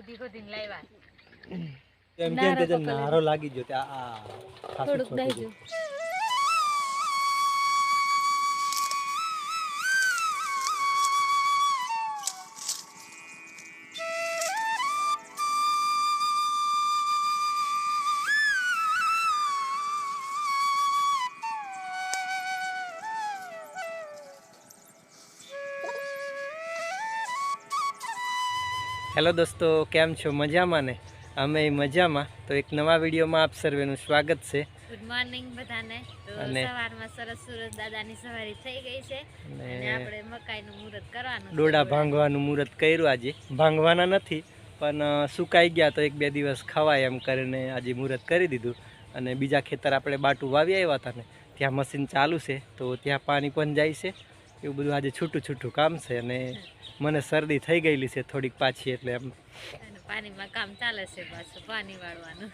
ખોદી ખોદીને લાવ્યા. એમ નારો કે નારો લાગી ગયો આ થોડુંક દઈ હેલો દોસ્તો કેમ છો? મજામાં ને? અમે મજામાં. તો એક નવા વિડીયોમાં આપ સર્વેનું સ્વાગત છે. ગુડ મોર્નિંગ બધાને. તો સવારમાં સરસ સુરત દાદાની સવારી થઈ ગઈ છે. અને આપણે મકાઈનું મુહૂર્ત કરવાનું ડોડા ભાંગવાનું મુહૂર્ત કર્યું આજે. ભાંગવાના નથી પણ સુકાઈ ગયા તો એક બે દિવસ ખવાય એમ કરીને આજે મુહૂર્ત કરી દીધું. અને બીજા ખેતર આપણે બાટું વાવી આવ્યા હતા ને ત્યાં મશીન ચાલુ છે. તો ત્યાં પાણી પણ જાય છે. એવું બધું આજે છૂટું છૂટું કામ છે અને મને શરદી થઈ ગયેલી છે થોડીક પાછી એટલે એમ. પાણીમાં કામ ચાલે છે પાછું પાણી વાળવાનું.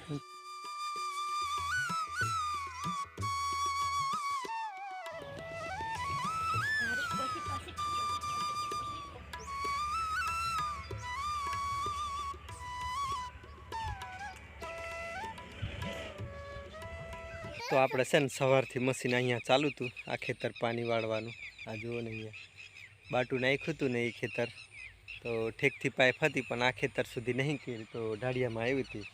તો આપણે છે ને સવારથી મશીન અહીંયા ચાલુ હતું આ ખેતર પાણી વાળવાનું. આ જુઓ ને અહીંયા. બાટું નાખ્યું હતું ને એ ખેતર. તો ઠેકથી પાઇપ હતી પણ આ ખેતર સુધી નહીં કરી તો ઢાળિયામાં આવી હતી.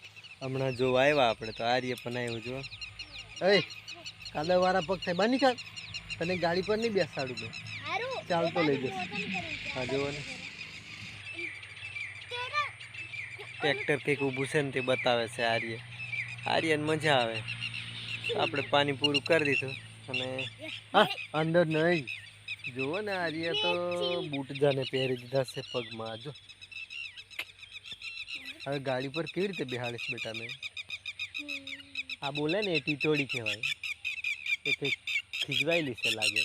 હમણાં જો આવ્યા આપણે તો આર્ય પણ આવ્યું જો. એ કાદવવાળા પગ થાય. બની કાક તને ગાડી પર નહીં બેસાડું મેં. ચાલતો લઈ જશે હા જુઓ ને. ટ્રેક્ટર કંઈક ઊભું છે ને તે બતાવે છે આર્ય. આર્યને મજા આવે. આપણે પાણી પૂરું કરી દીધું. અને હા અંદર નહીં. જુઓ ને આર્ય તો બૂટ જાને પહેરી દીધા છે પગમાં જો. હવે ગાડી પર કેવી રીતે બેહાડીશ બેટા મેં આ બોલે ને એ ટીટોડી કહેવાય. એ કંઈક ખીજવાયેલી છે લાગે.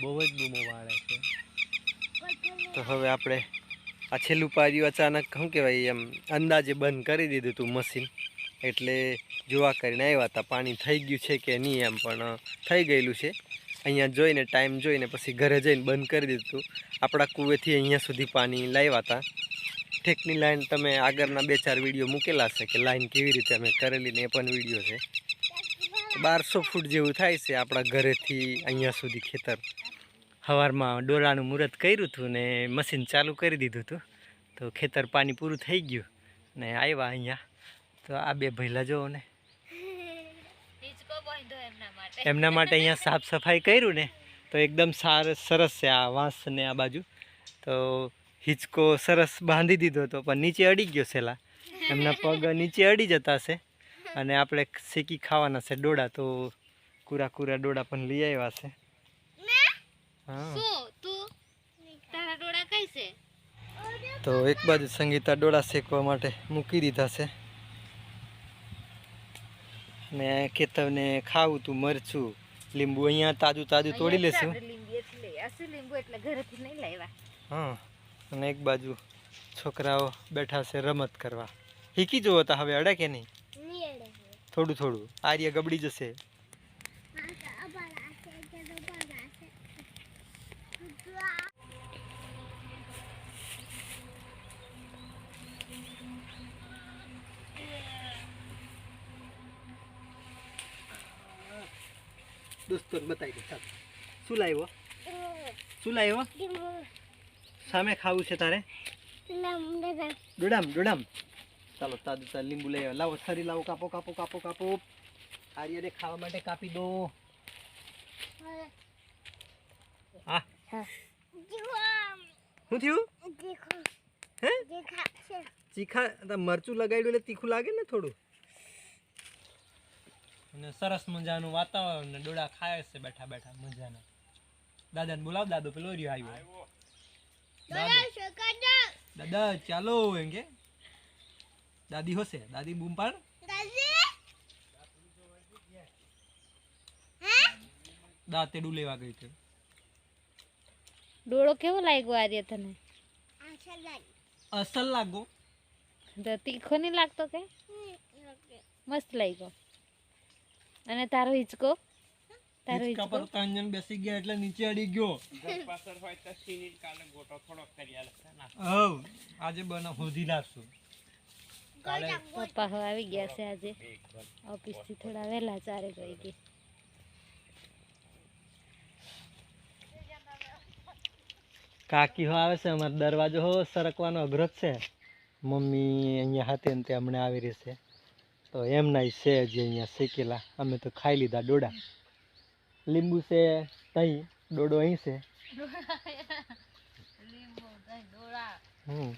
બહુ જ બૂમો વાળે છે. તો હવે આપણે આ છેલ્લું પાર્યું અચાનક શું કહેવાય એમ અંદાજે બંધ કરી દીધું હતું મશીન. એટલે જોવા કરીને આવ્યા હતા પાણી થઈ ગયું છે કે નહીં એમ, પણ થઈ ગયેલું છે. અહીંયા જોઈને, ટાઈમ જોઈને પછી ઘરે જઈને બંધ કરી દીધું. આપણા કૂવેથી અહીંયા સુધી પાણી લાવ્યા હતા ઠેકની લાઈન તમે આગળના બે ચાર વીડિયો મૂકેલા છે કે લાઈન કેવી રીતે અમે કરેલી ને એ પણ વીડિયો છે. બારસો ફૂટ જેવું થાય છે આપણા ઘરેથી અહીંયા સુધી ખેતર. સવારમાં ડોરાનું મુહૂર્ત કર્યું હતું ને મશીન ચાલુ કરી દીધું હતું તો ખેતર પાણી પૂરું થઈ ગયું ને આવ્યા અહીંયા. તો આ બે ભૈલા જોવો ને. એમના માટે. અહીંયા સાફ સફાઈ કર્યું ને તો એકદમ સાર સરસ છે આ વાંસ ને આ બાજુ. તો હિંચકો સરસ બાંધી દીધો હતો પણ નીચે અડી ગયો છેલ્લા. એમના પગ નીચે અડી જતા છે. અને આપણે શેકી ખાવાના છે ડોડા તો કુરા કુરા ડોડા પણ લઈ આવ્યા તું? છે? તો એક બાજુ સંગીતા ડોળા શેકવા માટે મૂકી દીધા છે. ને કેતવને ખાવું તું મરચું લીંબુ અહીંયા તાજું તાજું તોડી લેશું. હા અને એક બાજુ છોકરાઓ બેઠા છે રમત કરવા. શીખી જુઓ તા હવે અડે કે નહીં? થોડું થોડું આર્ય ગબડી જશે. દોસ્તો બતાવી દે ચાલ. શું લાવ્યો? શું લાવ્યો? સામે ખાવું છે તારે? ડોડામ ડોડામ. ચાલો તાજું તાજું લીંબુ લઈ લાવો સરી લાવો કાપો કાપો કાપો કાપો. આર્યને ખાવા માટે કાપી દો. હા? શું થયું? હે? ચીખા મરચું લગાડ્યું એટલે તીખું લાગે ને થોડું? અને સરસ મજાનું વાતાવરણ ને ડોડા ખાય છે બેઠા બેઠા મજાના. દાદાને બોલાવ દાદો પેલો રહ્યો આવ્યો. દાદા ચાલો એમ કે. દાદી હશે દાદી બૂમ પાડ. દાંતેડું લેવા ગઈ છે ડોળો કેવો લાગ્યો આર્ય તને? અસલ લાગો. તો તીખો નહીં લાગતો કે? મસ્ત લાગ્યો. અને તારો હિચકો? તારો હિચકો પર ત્રણ જણ બેસી ગયા એટલે નીચે અડી ગયો. હવ આજે બના હોધી લાવશું કાલે પપ્પા હવે આવી ગયા છે આજે. ઓફિસથી થોડા વહેલા ચારે વાગે કાકી હો આવે છે અમારો દરવાજો હો સરકવાનો અઘરો છે. મમ્મી અહીંયા હાથે ને તે હમણાં આવી રહેશે તો એમના છે હજી અહીંયા શેકેલા. અમે તો ખાઈ લીધા ડોડા. લીંબુ છે તહીં ડોડો અહીં છે. હમ.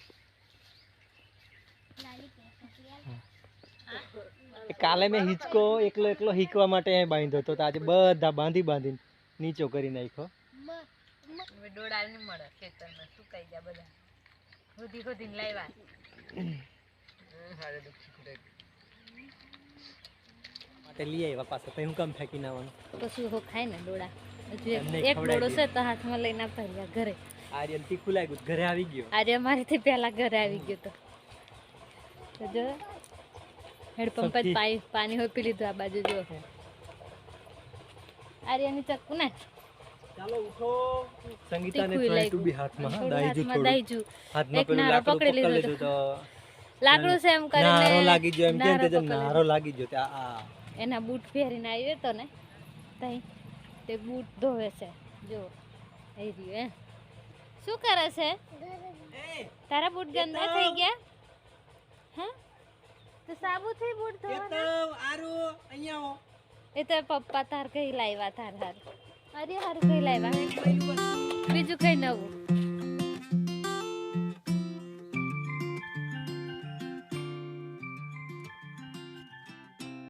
એ કાલે મેં હિંચકો એકલો એકલો હીકવા માટે અહીં બાંધ્યો હતો. તો આજે બધા બાંધી બાંધીને નીચો કરી નાખ્યો. ડોડા નહીં મળે ખેતરમાં. સુકાઈ ગયા બધા. ખોદી ખોદીને લાવ્યા. માટે લઈ આવ્યા પાછા તો હું કામ ફેંકી નાવાનું. પછી હો ખાય ને ડોળા. એક- ડોળો છે તો હાથમાં લઈને આપતા રહ્યા ઘરે. આર્યન તીખું લાગ્યું ઘરે આવી ગયો. આજે અમારેથી પહેલા ઘરે આવી ગયો તો. જો હેડપંપ જ પાણી હોય પી લીધું આ બાજુ જો. આર્યાની ચક્કુ ને ચાલો ઉઠો. સંગીતાને try to લાગ્યું. હાથમાં દાઈજુ થોડું. હાથમાં પેલું લાકડું પકડી લીધું તો. લાકડું છે એમ કરીને નારો લાગી ગયો એમ કે તે નારો લાગી ગયો તે આ એના બૂટ પહેરીને આવ્યો તો ને તઈ તે બૂટ ધોવે છે. જો એ રહ્યું હે શું કરે છે? તારા બૂટ ગંદા થઈ ગયા? હા? તો સાબુથી બૂટ ધોવાના? આરો અહીંયા એ તો પપ્પા તાર કઈ લાવ્યા તાર હાર. અરે હાર કઈ લાવ્યા. બીજું કઈ નવું.